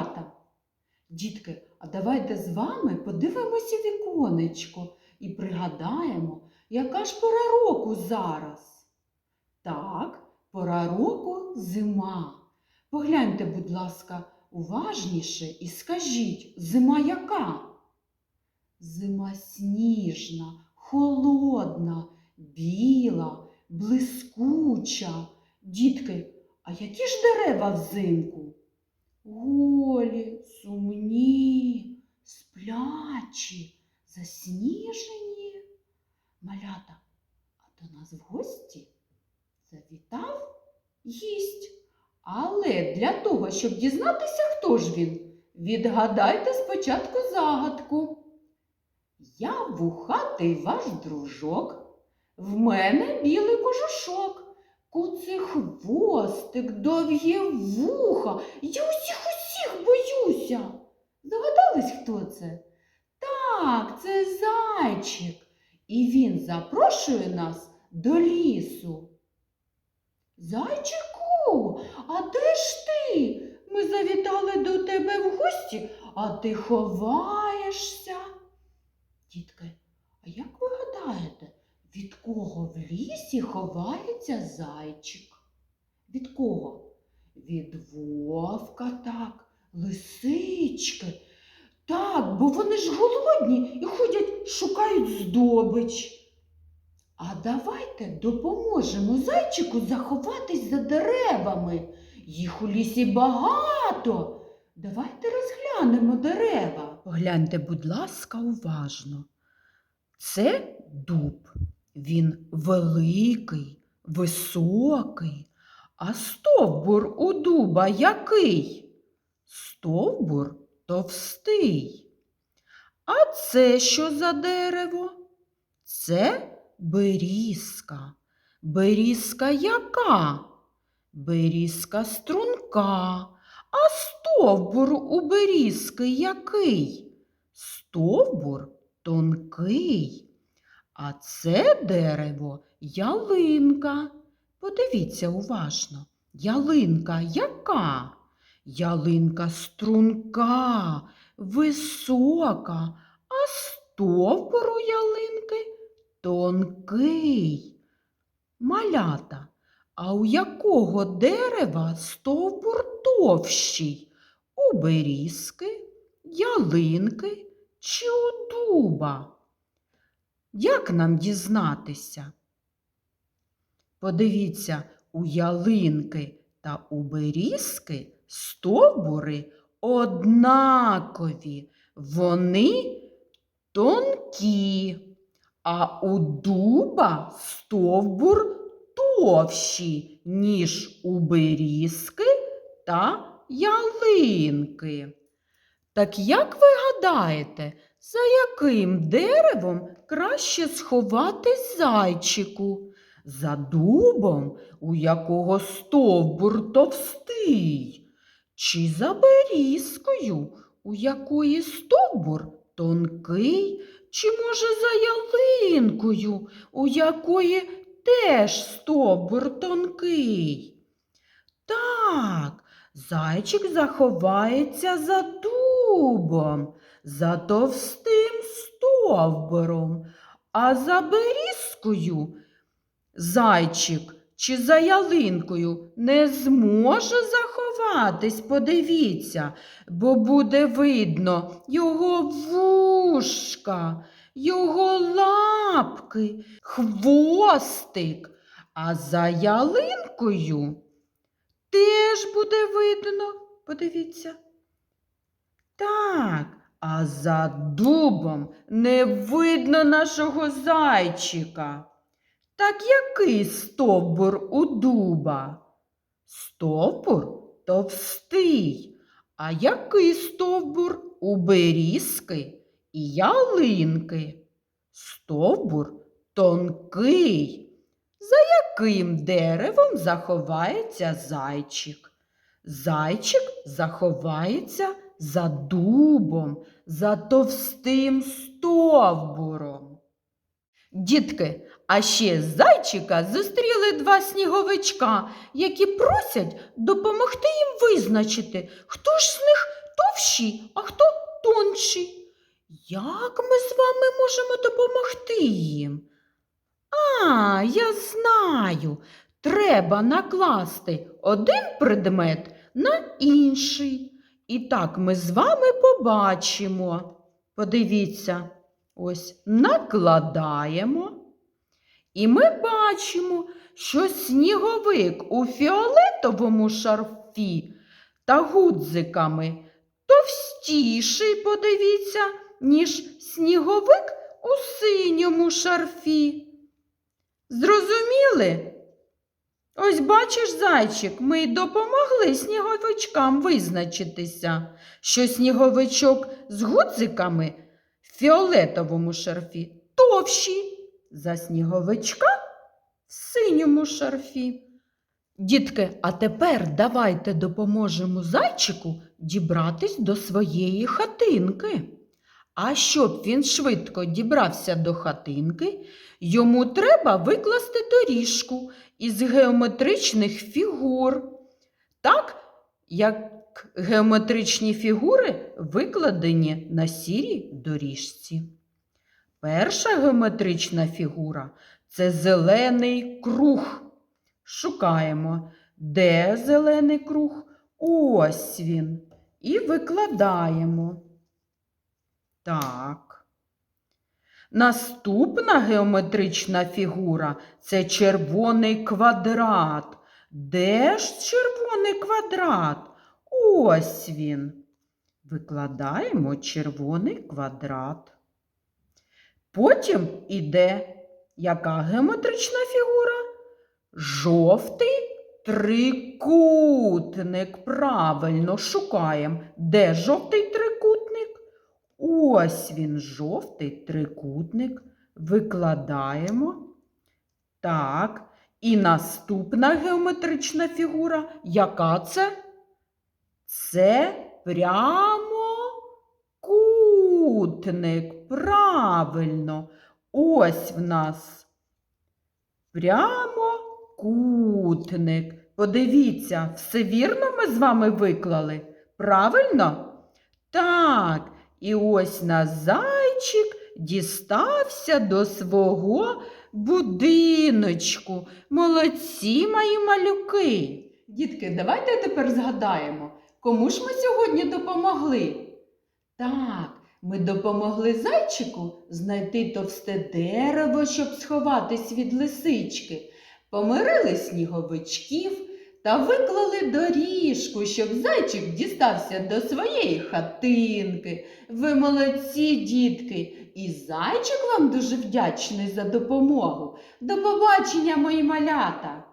малята. Дітки, а давайте з вами подивимося віконечко і пригадаємо, яка ж пора року зараз. Так, пора року зима. Погляньте, будь ласка, уважніше і скажіть, зима яка? Зима сніжна, холодна, біла, блискуча. Дітки, а які ж дерева взимку? Голі, сумні, сплячі, засніжені. Малята, а до нас в гості завітав гість. Але для того, щоб дізнатися, хто ж він, відгадайте спочатку загадку. Я вухатий ваш дружок, в мене білий кожушок, куций хвостик, довгі вуха, я усіх усіх боюся. Догадались, хто це? Так, це зайчик. І він запрошує нас до лісу. Зайчику, а де ж ти? Ми завітали до тебе в гості, а ти ховаєшся. Дітки, а як ви гадаєте, від кого в лісі ховається зайчик? Від кого? Від вовка, так, лисички. Так, бо вони ж голодні і ходять, шукають здобич. А давайте допоможемо зайчику заховатись за деревами. Їх у лісі багато. Давайте розглянемо дерева. Погляньте, будь ласка, уважно. Це дуб. Він великий, високий. А стовбур у дуба який? Стовбур товстий. А це що за дерево? Це берізка. Берізка яка? Берізка струнка. А стовбур у берізки який? Стовбур тонкий. А це дерево ялинка. Подивіться уважно. Ялинка яка? Ялинка струнка, висока, а стовбур у ялинки тонкий. Малята, а у якого дерева стовбур товщий? У берізки, ялинки чи у дуба? Як нам дізнатися? Подивіться, у ялинки та у берізки стовбури однакові, вони тонкі, а у дуба стовбур товщий, ніж у берізки та ялинки. Так як ви гадаєте, за яким деревом краще сховатись зайчику? За дубом, у якого стовбур товстий, чи за берізкою, у якої стовбур тонкий, чи, може, за ялинкою, у якої теж стовбур тонкий? Так, зайчик заховається за дубом, за товстим стовбуром, а за берізкою зайчик чи за ялинкою не зможе заховатись, подивіться, бо буде видно його вушка, його лапки, хвостик, а за ялинкою теж буде видно, подивіться. Так, а за дубом не видно нашого зайчика. Так який стовбур у дуба? Стовбур товстий. А який стовбур у берізки і ялинки? Стовбур тонкий. За яким деревом заховається зайчик? Зайчик заховається за дубом, за товстим стовбуром. Дітки, а ще зайчика зустріли два сніговичка, які просять допомогти їм визначити, хто ж з них товщі, а хто тонші. Як ми з вами можемо допомогти їм? А, я знаю. Треба накласти один предмет на інший. І так ми з вами побачимо. Подивіться, ось накладаємо. І ми бачимо, що сніговик у фіолетовому шарфі та гудзиками товстіший, подивіться, ніж сніговик у синьому шарфі. Зрозуміли? Ось бачиш, зайчик, ми й допомогли сніговичкам визначитися, що сніговичок з гудзиками в фіолетовому шарфі товщі за сніговичка в синьому шарфі. Дітки, а тепер давайте допоможемо зайчику дібратись до своєї хатинки. А щоб він швидко дібрався до хатинки, йому треба викласти доріжку із геометричних фігур, так як геометричні фігури викладені на сірій доріжці. Перша геометрична фігура це зелений круг. Шукаємо, де зелений круг? Ось він. І викладаємо. Так. Наступна геометрична фігура це червоний квадрат. Де ж червоний квадрат? Ось він. Викладаємо червоний квадрат. Потім іде яка геометрична фігура? Жовтий трикутник. Правильно шукаємо. Де жовтий трикутник? Ось він, жовтий трикутник. Викладаємо. Так. І наступна геометрична фігура. Яка це? Це прямокутник. Правильно. Ось в нас прямокутник. Подивіться, все вірно ми з вами виклали? Правильно? Так. І ось наш зайчик дістався до свого будиночку. Молодці мої малюки. Дітки, давайте тепер згадаємо, кому ж ми сьогодні допомогли? Так, ми допомогли зайчику знайти товсте дерево, щоб сховатись від лисички. Помирили сніговичків та виклали доріжку, щоб зайчик дістався до своєї хатинки. Ви молодці, дітки, і зайчик вам дуже вдячний за допомогу. До побачення, мої малята!